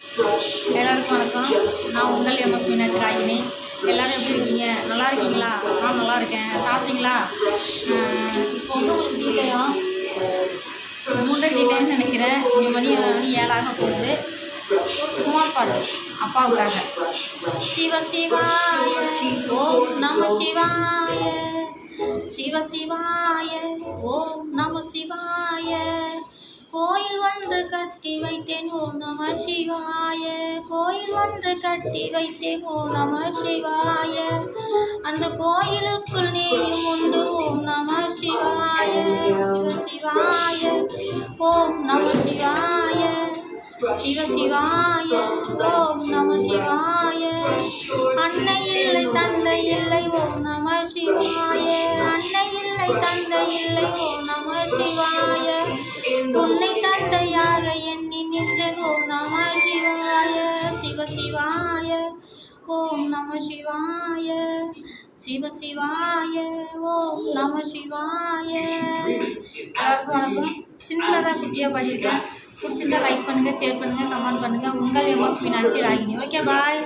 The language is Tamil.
எல்லாருக்கும் வணக்கம். நான் உங்கள் எம்எஸ் மீனாட்சி ராகினி எல்லோரும் எப்படி இருக்கீங்க? நல்லா இருக்கீங்களா? நான் நல்லா இருக்கேன். சாப்பிட்டீங்களா? இப்போ வந்து உங்களுக்கு டீட்டெயிலும் மூன்றரை டீட்டெயில்னு நினைக்கிறேன். இங்கே மணி மணி ஏழாக போகுது. சுமார் பாட்டு அப்பாவுக்காக. சிவ சிவாய ஓம் நம சிவாய. சிவ சிவாய ஓம் ஒன்று கட்டி வைத்தேன் ஓ நம சிவாய. கோயில் ஒன்று கட்டி வைத்தேன் ஓ நம சிவாய. அந்த கோயிலுக்குள் நீயும் உண்டு ஓம் நம சிவாய. சிவ சிவாய ஓம் நம சிவாய. சிவ சிவாய ஓம் நம சிவாய. அன்னை இல்லை தந்தை இல்லை ஓம் நம சிவாய. அன்னை இல்லை தந்தை இல்லை ஓம் நம சிவாய. உன்னை தந்தையாக ஓம் நம சிவாய. சிவ சிவாய. ஓம் நம சிவாய. எல்லாருக்கும் வணக்கம் சின்னதாக குட்டியாக பிடிச்சிருந்தா லைக் பண்ணுங்கள் ஷேர் பண்ணுங்கள் கமெண்ட் பண்ணுங்கள் உங்கள் MS Meenakshi Ragini. Okay bye